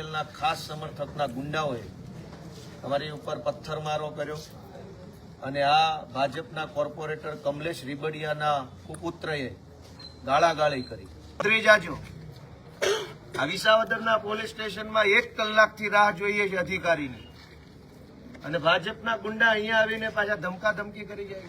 પટેલના ખાસ સમર્થકના ગુંડાઓએ અમારી ઉપર પથ્થરમારો કર્યો અને આ ભાજપના કોર્પોરેટર કમલેશ રીબડિયાના કુપુત્રએ ગાળાગાળી કરી. ઉતરી જાજો, આ વિસાવદરના પોલીસ સ્ટેશનમાં એક કલાકથી રાહ જોઈએ છે અધિકારીની. અને ભાજપના ગુંડા અહીંયા આવીને પાછા ધમકા ધમકી કરી જાય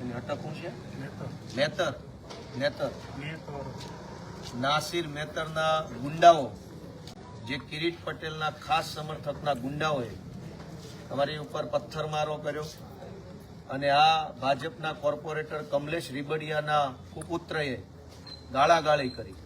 એની અટક શું છે? નેતર. નેતર. નાસિર મેતરના ગુંડાઓ જે કિરીટ પટેલના ખાસ સમર્થકના ગુંડાઓએ અમારી ઉપર પથ્થરમારો કર્યો અને આ ભાજપના કોર્પોરેટર કમલેશ રીબડિયાના કુપુત્રએ ગાળાગાળી કરી.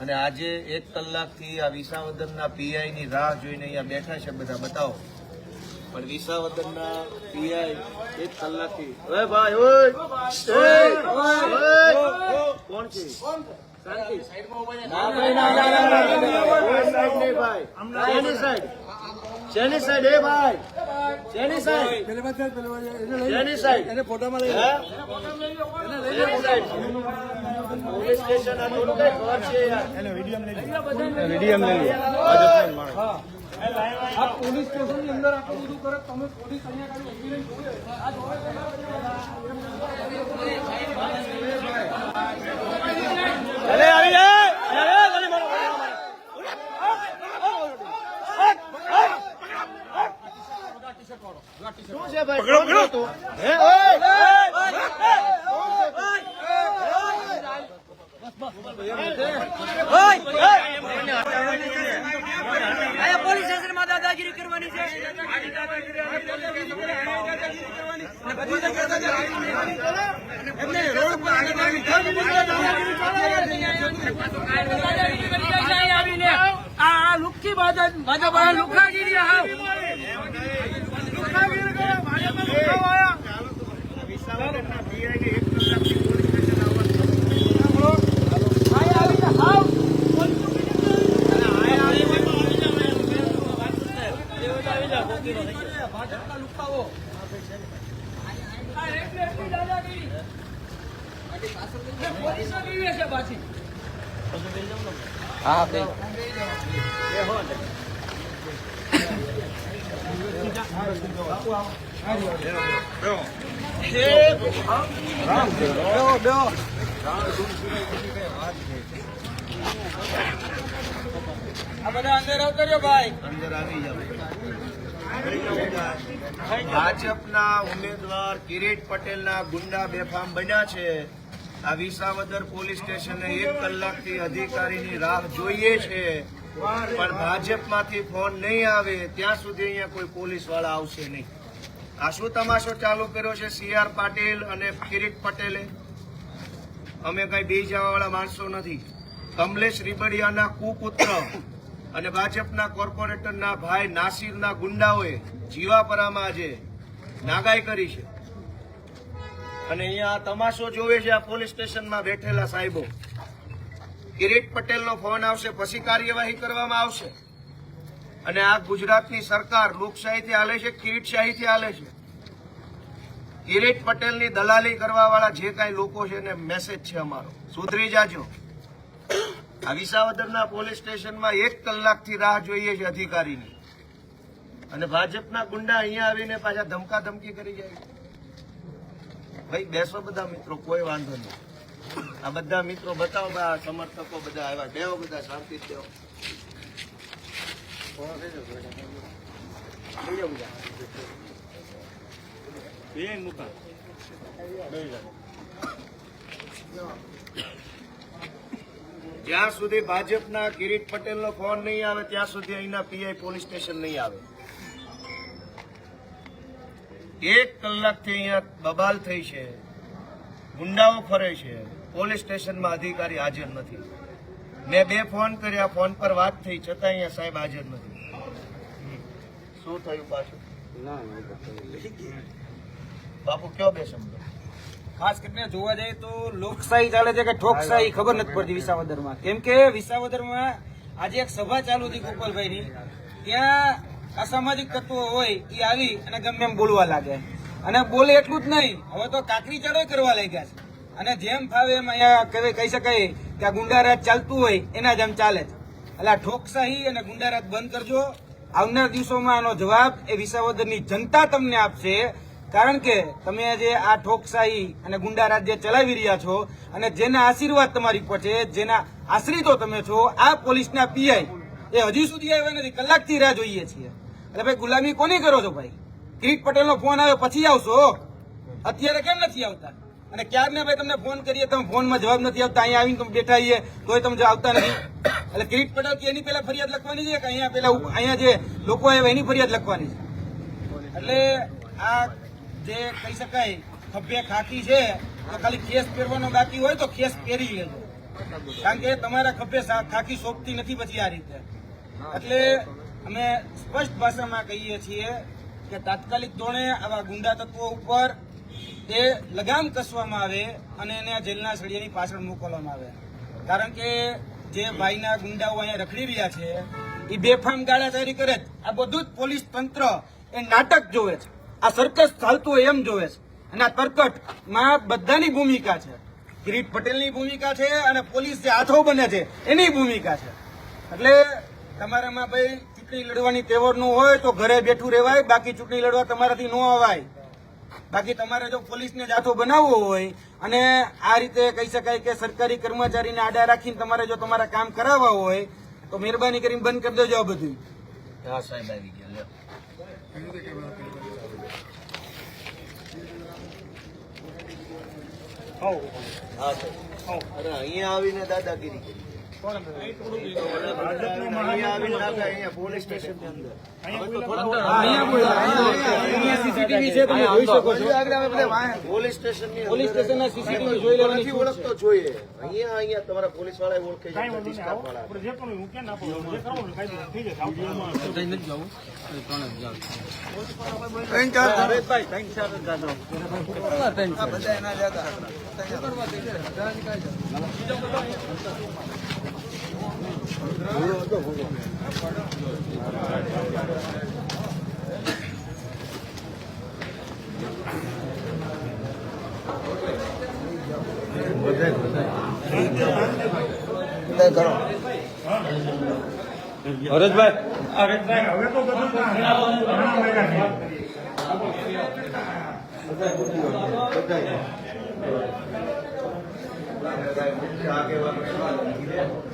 અને આજે એક કલાકથી આ વિસાવદનના પીઆઈની રાહ જોઈને અહીંયા બેઠા છે બધા. બતાવો. પણ વિસાવદરના પીઆઈ એક કલાકથી. ઓય ભાઈ ઓય! કોણ છે? શાંતિ. ના ભાઈ, ના, સાઈડ નહીં ભાઈ. શેની સાઈડ? શેની સાઈડ? એ ભાઈ. શેની સાઈડ? શેની સાઈડ? શેની સાઈડ? પોલીસ સ્ટેશન આ થોડું કઈ ઘર છે યાર. આ પોલીસ સ્ટેશનની અંદર આટલું બધું કરે તમે પોલીસ અહીંયા ખાલી ઊભી. આ આવી જાય ભાઈ પકડો પકડો. હે? ઓય પોલીસ સ્ટેશનમાં દાદાગીરી કરવાની છે. આ લુખ્ખી ભાજપ લુખાગીરી હાવ લુખાગીરી કરે ભાજપમાં લુખાવ આયા વિસાવદરના પીઆઈને એક કલાકથી પોલીસ સ્ટેશન આવવાનું અહીંયા આવીને હાવ ભાજપના દાદાગીરી પાછી આ બધા અંદર આવતો ભાઈ. અંદર આવી જાવ ભાજપના ઉમેદવાર કિરીટ પટેલના ગુંડા બેફામ બન્યા છે. આ વિસાવદર પોલીસ સ્ટેશને એક કલાકથી અધિકારીની રાહ જોઈએ છે. પણ ભાજપમાંથી ફોન નહીં આવે, ત્યાં સુધી અહીંયા કોઈ પોલીસ આવશે નહીં. આ શું તમાશો ચાલુ કર્યો છે, સી આર પાટીલ અને કિરીટ પટેલે? અમે કઈ બે જવાવાળા માણસો નથી. કમલેશ રીબડિયાના કુપુત્ર અને ભાજપના કોર્પોરેટરના ભાઈ નાસિરના ગુંડાઓએ જીવાપરામાં આજે નાગાઈ કરી છે. અને અહીંયા તમાશો જોવે છે આ પોલીસ સ્ટેશનમાં બેઠેલા સાહેબો કિરીટ પટેલનો ફોન આવશે, પછી કાર્યવાહી કરવામાં આવશે. અને આ ગુજરાતની સરકાર લોકશાહીથી હાલે છે કિરીટશાહીથી હાલે છે. કિરીટ પટેલની દલાલી કરવા વાળા જે કાંઈ લોકો છે એને મેસેજ છે અમારો. સુધરી જાજો. આ વિસાવદરના પોલીસ સ્ટેશનમાં એક કલાકથી રાહ જોઈએ છે અધિકારીની. અને ભાજપના ગુંડા અહીંયા આવીને પાછા ધમકા ધમકી કરી જાય ભાઈ બેસો બધા મિત્રો કોઈ વાંધો નહીં. આ બધા મિત્રો બતાવો બા, આ સમર્થકો બધા આવ્યા. બેવો બધા શાંતિ દેવો જ્યાં સુધી ભાજપના કિરીટ પટેલનો ફોન નહીં આવે ત્યાં સુધી અહીંના પીઆઈ પોલીસ સ્ટેશન નહીં આવે. એક કલાકથી અહીંયા બબાલ થઈ છે ગુંડાઓ ફરે છે પોલીસ સ્ટેશનમાં અધિકારી હાજર નથી. મેં બે ફોન કર્યા ફોન પર વાત થઈ છતાં અહીંયા સાહેબ હાજર નથી. શું થયું પાછું? બાપુ કયો બે શબ્દો? ખાસ કરીને જોવા જઈએ તો લોકશાહી ચાલે છે કે ઠોકશાહી, ખબર નથી પડતી વિસાવદરમાં. કેમ કે વિસાવદરમાં આજે એક સભા ચાલુ હતી ગોપાલભાઈની. ત્યાં અસામાજિક તત્વો હોય એ આવી અને ગમે એમ બોલવા લાગે અને બોલે એટલું જ નહીં, હવે તો કાકરી ચડોય કરવા લાગ્યા છે. અને જેમ ફાવે એમ અહીંયા કહી શકાય કે આ ગુંડારાજ ચાલતું હોય, એના જેમ ચાલે છે. એટલે ઠોકશાહી અને ગુંડારાજ બંધ કરજો. આવનાર દિવસોમાં આનો જવાબ એ વિસાવદરની જનતા તમને આપશે. કારણ કે તમે જે આ ઠોકશાહી અને ગુંડા રાજ્ય ચલાવી રહ્યા છો અને જેના આશીર્વાદ તમારી પર છે જેના આશ્રિતો તમે છો, આ પોલીસના પીઆઈ એ હજી સુધી આવ્યા નથી. કલાકથી રાહ જોઈએ છીએ. એટલે ભાઈ, ગુલામી કોની કરો છો ભાઈ? કિરીટ પટેલનો ફોન આવ્યો, પછી આવશો? અત્યારે કેમ નથી આવતા? અને ક્યારને ભાઈ તમને ફોન કરીએ, તમે ફોનમાં જવાબ નથી આવતા અહીંયા આવીને તમે બેઠા છીએ તોય તમે આવતા નથી. એટલે કિરીટ પટેલ એની પેલા ફરિયાદ લખવાની છે કે અહીંયા પેલા અહીંયા જે લોકો આવ્યા એની ફરિયાદ લખવાની છે? એટલે આ જે કહી શકાય ખભે ખાકી છે, તો ખાલી ખેસ પહેરવાનો બાકી હોય તો ખેસ પહેરી લેજો કારણ કે તમારા ખભે ખાકી સોંપતી નથી પછી આ રીતે. એટલે અમે સ્પષ્ટ ભાષામાં કહીએ છીએ કે તાત્કાલિક ધોરણે આવા ગુંડા તત્વો ઉપર એ લગામ કસવામાં આવે અને એને જેલના સળિયાની પાછળ મોકલવામાં આવે. કારણ કે જે ભાઈના ગુંડાઓ અહીંયા રખડી રહ્યા છે, એ બેફામ ગાળાચારી કરે જ. આ બધું જ પોલીસ તંત્ર એ નાટક જોવે છે. આ સર્કસ ચાલતું હોય એમ જોવે છે. અને આ તરકટમાં બધાની ભૂમિકા છે. કિરીટ પટેલની ભૂમિકા છે અને પોલીસ જે હાથો બને છે, એની ભૂમિકા છે. એટલે તમારામાં ભાઈ ચૂંટણી લડવાની તેવડનું હોય તો ઘરે બેઠું રહેવાય, બાકી ચૂંટણી લડવા તમારાથી ન અવાય. બાકી તમારે જો પોલીસને જાથો બનાવવો હોય અને આ રીતે કહી શકાય કે સરકારી કર્મચારીને આડા રાખીને તમારે જો તમારા કામ કરાવવા હોય, તો મહેરબાની કરીને બંધ કરી દેજો આ બધું સાહેબ, આવી ગયા. હા અરે અહીંયા આવીને દાદાગીરી કરી. અહીંયા અહીંયા પોલીસ સ્ટેશનની અંદર સીસીટીવી છે તમે જોઈ શકો છો પોલીસ પોલીસ અંદર સ્ટેશનના CCTV જોઈ હરજભાઈ હવે ઓળખતો જોઈએ અહીંયા અહીંયા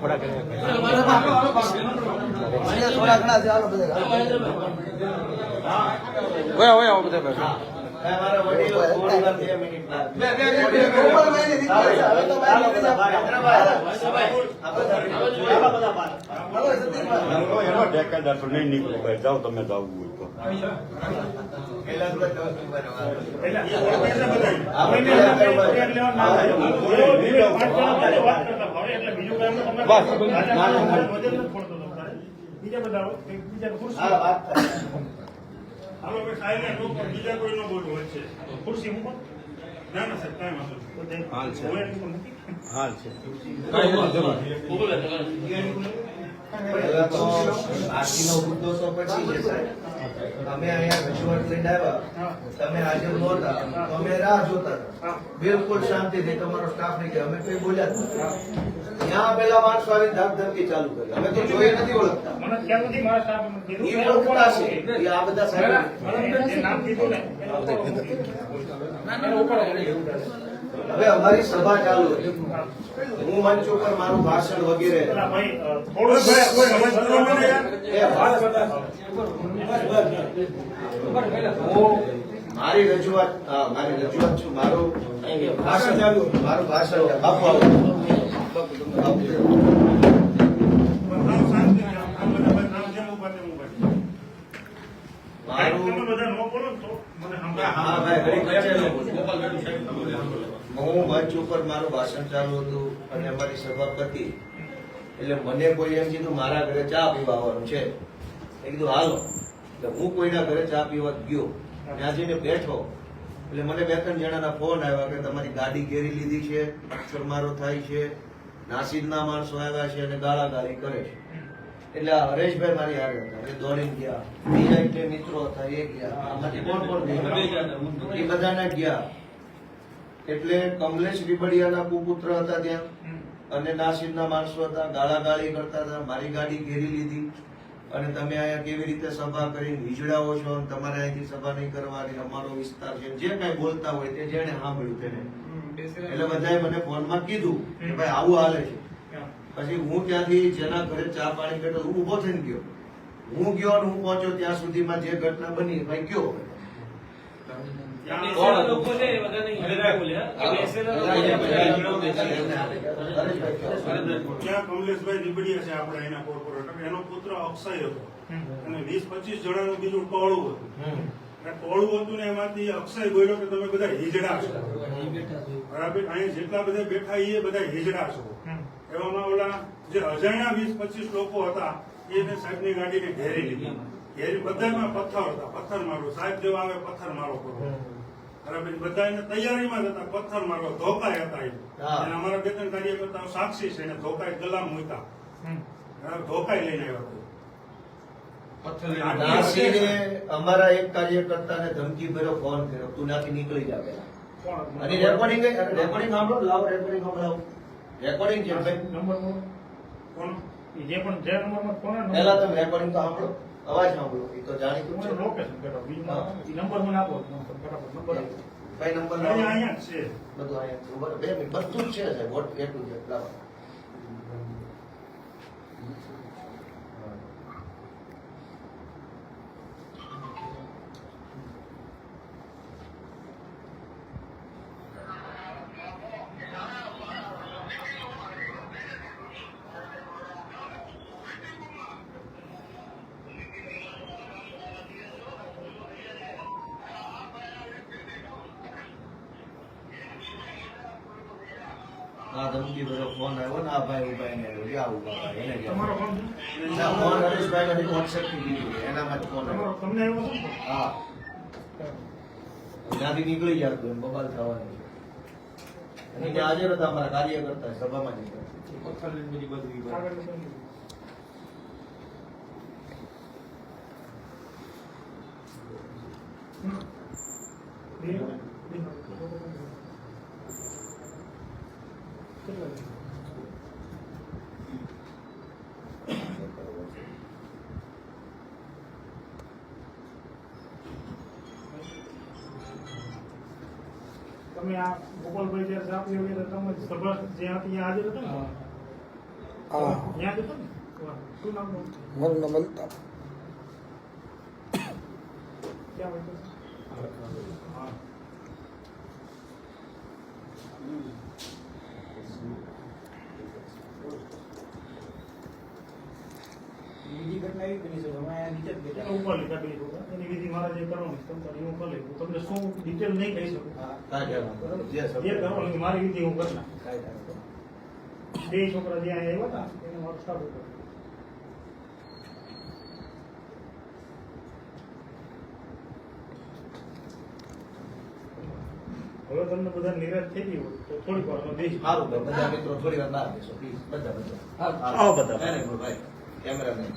ઓળખે આપણે મિનિટ. એનો ઠેકેદાર તો નહીં નીકળો ભાઈ જાઓ તમે જાવું હોય તો. બીજા બધા બીજા હા, વાત કરો. હાલો ભાઈ બીજા કોઈ ન બોલવું વચ્ચે ખુરશી મૂકો ના ના સાહેબ કાંઈ વાંધો નહીં હોય નહીં તો મૂકી. પેલા તો બાકીનો મુદ્દો તો પછી છે સાહેબ. અમે અહીંયા રજૂઆત લઈને આવ્યા. તમે હાજર નહોતા. અમે રાહ જોતા. બિલકુલ શાંતિથી તમારો સ્ટાફ નહીં અમે કઈ બોલ્યા ત્યાં પેલા માણસો ધાક ધમકી ચાલુ કરી. અમે તો જોઈએ નથી ઓળખતા. એ ઓળખતા છે. આ બધા સાહેબ હવે અમારી સભા ચાલુ હું મંચ ઉપર મારું ભાષણ વગેરે હું મારી રજૂઆત મારી રજૂઆત છું મારું ભાષણ ચાલુ મારું ભાષણ બાપુ. હા મંચ ઉપર મારું ભાષણ ચાલુ હતું અને અમારી સભાપતિ એટલે મને કોઈ એમ કીધું મારા ઘરે ચા પીવા આવવાનું છે. એ કીધું હાલો. એટલે હું કોઈના ઘરે ચા પીવા ગયો ત્યાં જઈને બેઠો એટલે મને બે ત્રણ જણાના ફોન આવ્યા કે તમારી ગાડી ઘેરી લીધી છે પથ્થર મારો થાય છે નાસીદના માણસો આવ્યા છે અને ગાળાગાળી કરે છે. એટલે આ હરેશભાઈ મારી આગળ હતા એ દોડીને ગયા. બીજા એટલે મિત્રો હતા એ ગયા. આમાંથી કોણ કોણ એ બધાને ગયા. એટલે કમલેશ રીબડિયાના કુપુત્ર હતા ત્યાં અને નાસિરના માણસો હતા ગાળાગાળી કરતા હતા મારી ગાડી ઘેરી લીધી. અને તમે અહીંયા કેવી રીતે સભા કરીને હિજડાઓ છો અને તમારે અહીંથી સભા નહીં કરવાની અમારો વિસ્તાર છે. જે કઈ બોલતા હોય તે જેને સાંભળ્યું તેને. એટલે બધાએ મને ફોનમાં કીધું કે ભાઈ આવું હાલે છે. પછી હું ત્યાંથી જેના ઘરે ચા પાણી બેઠો હું ઊભો થઈને ગયો. હું ગયો અને હું પહોંચ્યો ત્યાં સુધીમાં જે ઘટના બની ભાઈ ગયો. ત્યાં લોકો છે એ બધા નહીં બોલ્યા કે બેસેલા ત્યાં કમલેશભાઈ નીબડિયા છે આપણા એના કોર્પોરેટર એનો પુત્ર અક્ષય હતો અને વીસ પચીસ જણાનું બીજું ટોળું હતું ટોળું હતું ને એમાંથી અક્ષય બોલ્યો કે તમે બધા હિજડા છો બરાબર અહીંયા જેટલા બધા બેઠા એ બધા હિજડા છો એવામાં ઓલા જે અજાણ્યા વીસ પચીસ લોકો હતા એને સાહેબની ગાડીને ઘેરી લીધી ઘેરી બધામાં પથ્થર હતા. પથ્થર મારો. સાહેબ જેવા આવે પથ્થર મારો કરો. બરાબર બધા એને તૈયારીમાં હતા. પથ્થર મારો. ધોકાય હતા એ. અને અમારા બે ત્રણ કાર્યકર્તાઓ સાક્ષી છે એને ધોકાય ગલા મૂક્યા. ધોકાય લઈને આવ્યા હતા. અમારા એક કાર્યકર્તાને ધમકી ભર્યો ફોન કર્યો. તું નાથી નીકળી જા પેલા કોણ? અને રેકોર્ડિંગ રેકોર્ડિંગ સાંભળો લાવો રેકોર્ડિંગ સાંભળાવો રેકોર્ડિંગ છે ભાઈ. નંબર. કોણ? એ જે પણ જે નંબરમાં કોને નંબર? પહેલા તમે રેકોર્ડિંગ તો સાંભળો. અવાજ સાંભળો એ તો જાણીતું છે લોકેશન કરો. બીજું નંબર મને આપો નંબર આપો. ભાઈ નંબર અહીંયા અહીંયા છે બધું અહીંયા છે. બે મિનિટ બધું જ છે સાહેબ વોટ એટલું છે ઝેડ લાવો આ ધમકી ભર્યો ફોન આવ્યો ને આ ભાઈ ઊભા એને આવ્યો. યા ઊભા એને ગયા. તમારો ફોન હરેશભાઈ ને WhatsApp થી લીધું છે. એનામાં ફોન આવ્યો. તમને આવ્યો હા ત્યાંથી નીકળી જાય એમ બબાલ થવાનું અને ત્યાં હાજર હતા અમારા કાર્યકર્તા સભામાં જ હતા. આગળ તમે આ ગોપાલભાઈ જ્યારે સાપ પીવા હતા, તમે સભા જ્યાં હતી ત્યાં હાજર હતા ને? ત્યાં જ હતો ને? શું નામ? મારું નામ અલ્તાફ. ક્યાં બેઠો છે? હા. બીજી ઘટના એવી બની છે કે અમે અહીંયા નીચે જ બેઠા એનો ઉપર લીધા બે લોકો. એની વિધિ મારા જે કરવાની છે, હું કરી લઈશ. તમને શું ડિટેલ નહીં કહી શકું. જે જે કરવાનું મારી વિધિ હું કરી નાખીશ. બે છોકરા જે અહીંયા આવ્યા હતા એને મારું સ્ટાફ હતો. હવે તમને બધા નિરાશ થઈ ગયું હોય તો થોડીક વાર બેસી સારું ભાઈ બધા મિત્રો થોડી વાર ના બેસો પ્લીઝ બધા બધા. કેમેરા આવો બધા. કેમેરામેન.